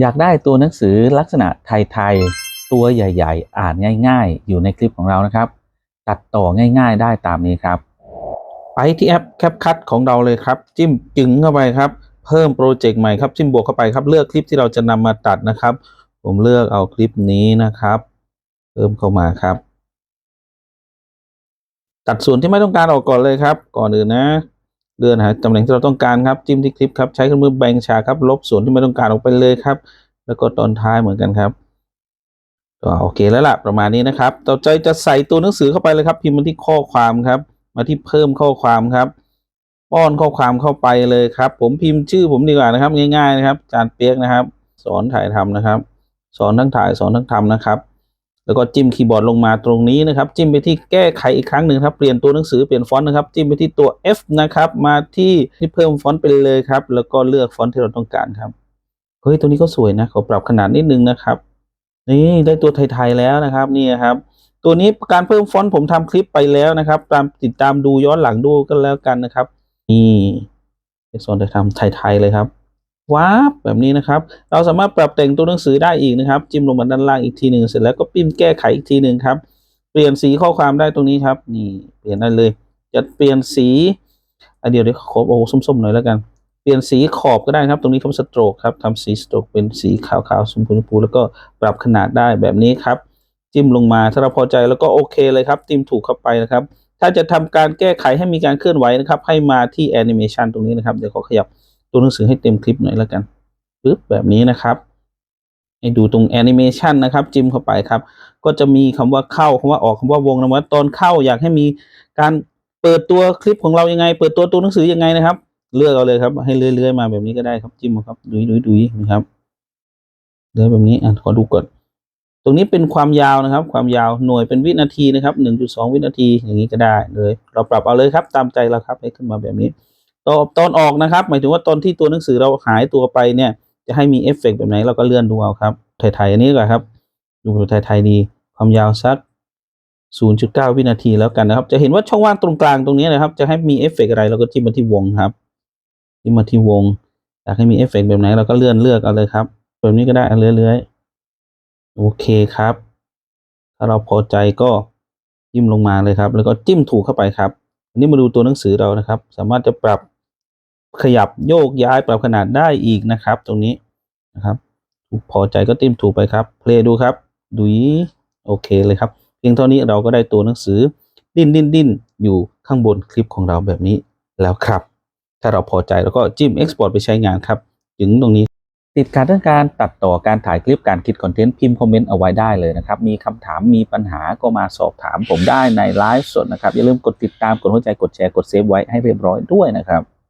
อยากได้ตัวหนังสือลักษณะไทยๆ ตัวใหญ่ ๆ อ่านง่าย ๆ อยู่ในคลิปของเรานะครับ ตัดต่อง่าย ๆ ได้ตามนี้ครับ ไปที่แอป CapCut ของเราเลยครับ จิ้มจึงเข้าไปครับ เพิ่มโปรเจกต์ใหม่ครับ จิ้มบวกเข้าไปครับ เลือกคลิปที่เราจะนำมาตัดนะครับ ผมเลือกเอาคลิปนี้นะครับ เพิ่มเข้ามาครับ ตัดส่วนที่ไม่ต้องการออกก่อนเลยครับ ก่อนอื่นนะ เลื่อนหาตำแหน่งที่เราต้องการครับจิ้มที่คลิปครับใช้เครื่องมือแบ่งฉากครับลบส่วนที่ไม่ต้องการออกไปเลยครับ แล้วก็ตอนท้ายเหมือนกันครับก็โอเคแล้วล่ะประมาณนี้นะครับต่อใจจะใส่ตัวหนังสือเข้าไปเลยครับ พิมพ์มาที่ข้อความครับ มาที่เพิ่มข้อความครับ ป้อนข้อความเข้าไปเลยครับ ผมพิมพ์ชื่อผมดีกว่านะครับ ง่าย ๆ นะครับอาจารย์เปียกนะครับ สอนถ่ายทำนะครับ สอนทั้งถ่ายสอนทั้งทำนะครับ แล้วก็จิ้มคีย์บอร์ดลงมาตรงนี้นะครับ จิ้มไปที่แก้ไขอีกครั้งหนึ่งครับ เปลี่ยนตัวหนังสือเปลี่ยนฟอนต์นะครับ จิ้มไปที่ตัว F นะครับ มาที่ที่เพิ่มฟอนต์ไปเลยครับ แล้วก็เลือกฟอนต์ที่เราต้องการครับ เฮ้ย ตัวนี้ก็สวยนะ ขอปรับขนาดนิดนึงนะครับ นี่ได้ตัวไทยๆแล้วนะครับ นี่ครับ ตัวนี้การเพิ่มฟอนต์ผมทำคลิปไปแล้วนะครับ ตามติดตามดูย้อนหลังดูกันแล้วกันนะครับ นี่เป็นโซนถ่ายทำไทยๆเลยครับ ว้าบแบบนี้นะครับ เราสามารถปรับแต่งตัวหนังสือได้อีกนะครับ จิ้มลงมาด้านล่างอีกทีหนึ่งเสร็จแล้วก็ปิ้นแก้ไขอีกทีหนึ่งครับ เปลี่ยนสีข้อความได้ตรงนี้ครับ นี่เปลี่ยนได้เลย จะเปลี่ยนสีอะเดียวเดี๋ยวขอบโอ้ส้มๆหน่อยแล้วกัน เปลี่ยนสีขอบก็ได้ครับ ตรงนี้ทำสโตรกครับทำสีสโตรกเป็นสีขาวๆชมพูชมพูแล้วก็ปรับขนาดได้แบบนี้ครับ จิ้มลงมาถ้าเราพอใจแล้วก็โอเคเลยครับจิ้มถูกเข้าไปนะครับ ถ้าจะทำการแก้ไขให้มีการเคลื่อนไหวนะครับ ให้มาที่แอนิเมชันตรงนี้นะครับเดี๋ยวขอขยับ ตัวหนังสือให้เต็มคลิปหน่อยแล้วกันปึ๊บแบบนี้นะครับ ให้ดูตรงแอนิเมชันนะครับ จิ้มเข้าไปครับ ก็จะมีคำว่าเข้าคำว่าออกคำว่าวงนะว่าตอนเข้าอยากให้มีการเปิดตัวคลิปของเรายังไง เปิดตัวตัวหนังสือยังไงนะครับ เลือกเอาเลยครับ ให้เลื่อยๆมาแบบนี้ก็ได้ครับจิ้มเอาครับดุยดุยดุยนะครับเลื่อยแบบนี้อะขอดูก่อนตรงนี้เป็นความยาวนะครับ ความยาวหน่วยเป็นวินาทีนะครับหนึ่งจุดสองวินาทีอย่างนี้ก็ได้เลย เราปรับเอาเลยครับตามใจเราครับให้ขึ้นมาแบบนี้ ตอนตอนออกนะครับ หมายถึงว่าตอนที่ตัวหนังสือเราหายตัวไปเนี่ย จะให้มีเอฟเฟกต์แบบไหนเราก็เลื่อนดูเอาครับไทยๆอันนี้กว่าครับ ดูแบบไทยๆดีความยาวสัก 0.9 วินาทีแล้วกันนะครับ จะเห็นว่าช่องว่างตรงกลางตรงนี้นะครับ จะให้มีเอฟเฟกต์อะไรเราก็จิ้มมาที่วงครับจิ้มมาที่วงอยากให้มีเอฟเฟกต์แบบไหนเราก็เลื่อนเลือกเอาเลยครับแบบนี้ก็ได้เอาเลื่อยๆโอเคครับ ถ้าเราพอใจก็จิ้มลงมาเลยครับ แล้วก็จิ้มถูกเข้าไปครับอันนี้มาดูตัวหนังสือเรานะครับ สามารถจะปรับ ขยับโยกย้ายปรับขนาดได้อีกนะครับ ตรงนี้นะครับ พอใจก็จิ้มถูกไปครับ เพลย์ดูครับดุยโอเคเลยครับ เพียงเท่านี้เราก็ได้ตัวหนังสือ ดิ้นดิ้นดิ้นอยู่ข้างบนคลิปของเราแบบนี้แล้วครับ ถ้าเราพอใจแล้วก็จิ้ม Export ไปใช้งานครับ ถึงตรงนี้ติดการเรื่องการตัดต่อการถ่ายคลิปการคิดคอนเทนต์พิมพ์คอมเมนต์เอาไว้ได้เลยนะครับ มีคำถามมีปัญหาก็มาสอบถามผมได้ในไลฟ์สดนะครับ อย่าลืมกดติดตามกดหัวใจกดแชร์กดเซฟไว้ให้เรียบร้อยด้วยนะครับ